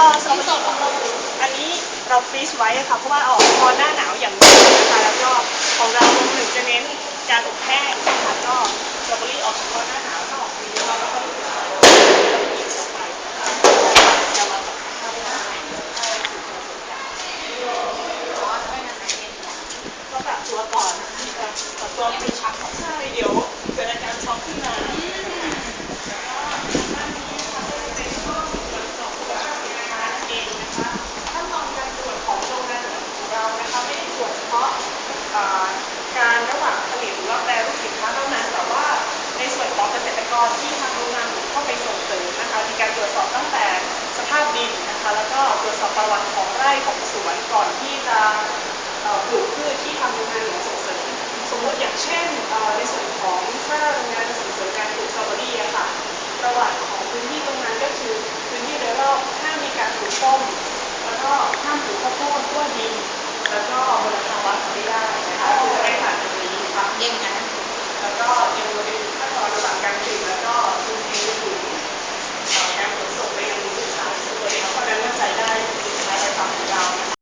ก็สตรอเบอรี่ของเราอันนี้เราฟรีซไว้ค่ะเพราะว่าออกพอหน้าหนาวอย่างนี้นะคะแล้วก็ของเราหนึ่งจะเน้นการอบแห้งนะคะก็สตรอเบอรี่ออกเฉพาะหน้าหนาวถ้าออกปีนี้เราก็ต้องกินเข้าไปจะมาแบบทำได้ใช่คือคนสนใจก็ตัวก่อนตัวฟรีชักใช่เดี๋ยวเกิดอาการช็อกขึ้นมาขั้นตอนการตรวจของโรงงานของเรานะคะไม่ได้ตรวจเฉพาะการระหว่างผลิตหรือว่าแปรรูปสินค้าเท่านั้น แต่ว่าในส่วนของเกรที่ทางโรงงานเข้าไปส่งเสริมนะคะมีการตรวจสอบตั้งแต่สภาพดินนะคะแล้วก็ตรวจสอบประวัติของไร่ของสวนก่อนที่จะปลูกพืชที่ทางโรงงานส่งเสริม สมมติอย่างเช่นในส่วนของถ้าโรงงานส่งเสริมการปลูกสตรอเบอรี่อะค่ะประวัติของพื้นที่ตรงนั้นก็คือพื้นที่โดยรอบห้ามมีการปลูกต้นแล้วก็ห้ามปลูกข้าวโพดขั้ว